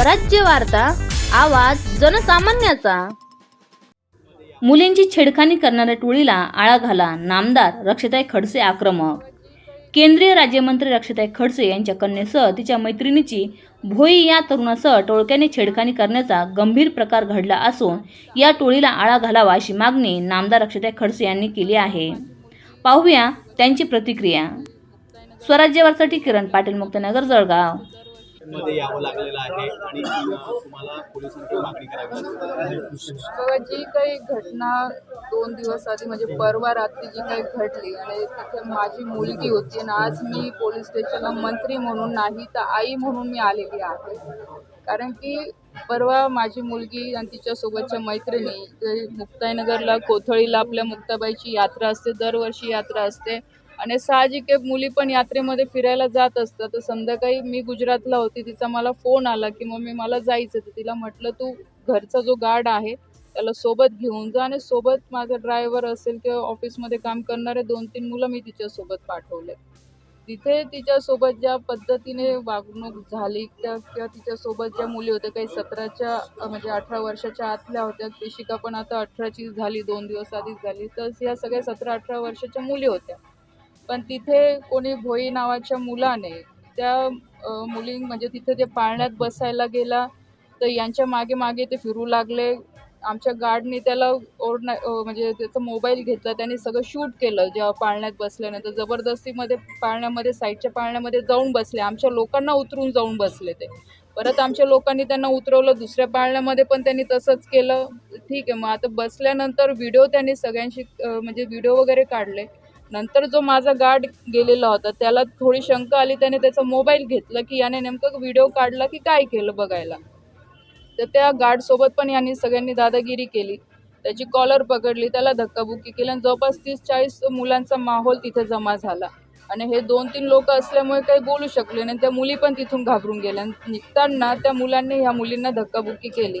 स्वराज्य वार्ता आवाज जनसामान्याचा. मुलींची छेडखानी करणाऱ्या टोळीला आळा घाला नामदार रक्षताई खडसे आक्रमक. केंद्रीय राज्यमंत्री रक्षताई खडसे यांच्या कन्येसह तिच्या मैत्रिणीची भोई या तरुणासह टोळक्याने छेडखानी करण्याचा गंभीर प्रकार घडला असून या टोळीला आळा घालावा अशी मागणी नामदार रक्षताई खडसे यांनी केली आहे. पाहूया त्यांची प्रतिक्रिया. स्वराज्यवारसाठी किरण पाटील मुक्तनगर जळगाव. मध्ये यावं लागलेलं आहे आणि तुम्हाला पोलिसांची मागणी करावी लागली. जी काही घटना दोन दिवस आधी म्हणजे परवा रात्री जी काही घडली आणि तिथे माझी मुलगी होती आणि आज मी पोलीस स्टेशनला मंत्री म्हणून नाही तर आई म्हणून मी आलेली आहे. कारण की परवा माझी मुलगी आणि तिच्यासोबतच्या मैत्रिणी मुक्ताईनगरला कोथळीला आपल्या मुक्ताबाईची यात्रा असते दरवर्षी यात्रा असते. आणि साहजिक आहे मुली पण यात्रेमध्ये फिरायला जात असतात. तर संध्याकाळी मी गुजरातला होती तिचा मला फोन आला की मम्मी मला जायचं तर तिला म्हटलं तू घरचा जो गार्ड आहे त्याला सोबत घेऊन जा आणि सोबत माझा ड्रायव्हर असेल किंवा ऑफिसमध्ये काम करणारे दोन तीन मुलं मी तिच्यासोबत पाठवले तिथे तिच्यासोबत ज्या पद्धतीने वागणूक झाली त्या किंवा तिच्यासोबत ज्या मुली होत्या काही सतराच्या म्हणजे अठरा वर्षाच्या आतल्या होत्या कृषिका पण आता अठराची झाली दोन दिवस आधीच झाली तर ह्या सगळ्या सतरा अठरा वर्षाच्या मुली होत्या. पण तिथे कोणी भोई नावाच्या मुलाने त्या मुली म्हणजे तिथे ते पाळण्यात बसायला गेला तर यांच्या मागे मागे ते फिरू लागले. आमच्या गार्डने त्याला ओढण्या म्हणजे त्याचा मोबाईल घेतला. त्याने सगळं शूट केलं जेव्हा पाळण्यात बसल्यानंतर. जबरदस्तीमध्ये पाळण्यामध्ये साईडच्या पाळण्यामध्ये जाऊन बसले. आमच्या लोकांना उतरून जाऊन बसले ते. परत आमच्या लोकांनी त्यांना उतरवलं. दुसऱ्या पाळण्यामध्ये पण त्यांनी तसंच केलं. ठीक आहे मग आता बसल्यानंतर व्हिडिओ त्यांनी सगळ्यांशी म्हणजे व्हिडिओ वगैरे काढले. नंतर जो माझा गार्ड गेलेला होता त्याला थोडी शंका आली. त्याने त्याचा मोबाईल घेतला की याने नेमकं व्हिडिओ काढला की काय केलं बघायला. तर त्या गार्डसोबत पण यांनी सगळ्यांनी दादागिरी केली. त्याची कॉलर पकडली त्याला धक्काबुक्की केली आणि जवळपास तीस चाळीस मुलांचा माहोल तिथे जमा झाला. आणि हे दोन तीन लोक असल्यामुळे काही बोलू शकले नाही. त्या मुली पण तिथून घाबरून गेल्या. आणि निघताना त्या मुलांनी ह्या मुलींना धक्काबुक्की केली.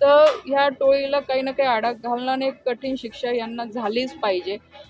तर ह्या टोळीला काही ना काही आडा घालणं आणि एक कठीण शिक्षा यांना झालीच पाहिजे.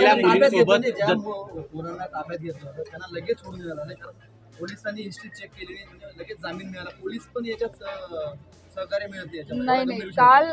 झालेल्या मुलींसोबत मुलांना ताब्यात घेतलं त्यांना लगेच सोडून दिलं नाही कारण पोलिसांनी हिस्ट्री चेक केली नाही लगेच जामीन मिळाला. पोलीस पण याच्यात सहकार्य मिळते. नाही नाही काल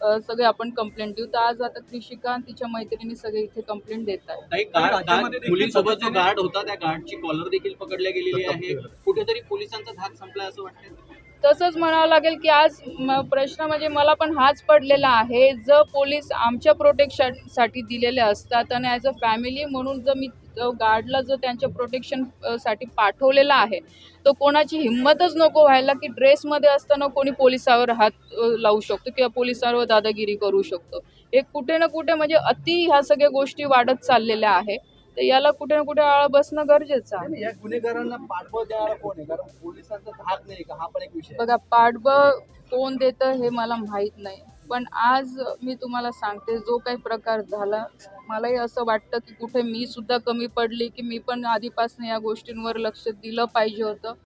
सगळे आपण कंप्लेंट देऊ. तर आज आता कृषिका आणि तिच्या मैत्रिणी सगळे इथे कंप्लेंट देत आहेत. काही गार्ड राज्यामध्ये गार्ड देखील मुलींसोबत जो गार्ड होता त्या गार्डची कॉलर देखील पकडल्या गेलेली आहे. कुठेतरी पोलिसांचा धाक संपलाय असं वाटतं तसंच म्हणावं लागेल की आज म- प्रश्न म्हणजे मला पण हाच पडलेला आहे. जर पोलीस आमच्या प्रोटेक्शनसाठी दिलेले असतात आणि ॲज अ फॅमिली म्हणून जर मी गार्डला जर त्यांच्या प्रोटेक्शनसाठी पाठवलेला आहे तर कोणाची हिंमतच नको व्हायला की ड्रेसमध्ये असताना कोणी पोलिसावर हात लावू शकतो किंवा पोलिसांवर दादागिरी करू शकतो. हे कुठे ना कुठे म्हणजे अति ह्या सगळ्या गोष्टी वाढत चाललेल्या आहे. तर याला कुठे ना कुठे आळा बसणं गरजेचं आहे. या गुन्हेगारांना पाठबळ देणारा कोण आहे? कारण पोलिसांचा धाक नाही का? हा पण एक विषय. बघा पाठबळ कोण देतं हे मला माहीत नाही. पण आज मी तुम्हाला सांगते जो काही प्रकार झाला मलाही असं वाटतं की कुठे मी सुद्धा कमी पडली की मी पण आधीपासून या गोष्टींवर लक्ष दिलं पाहिजे होतं.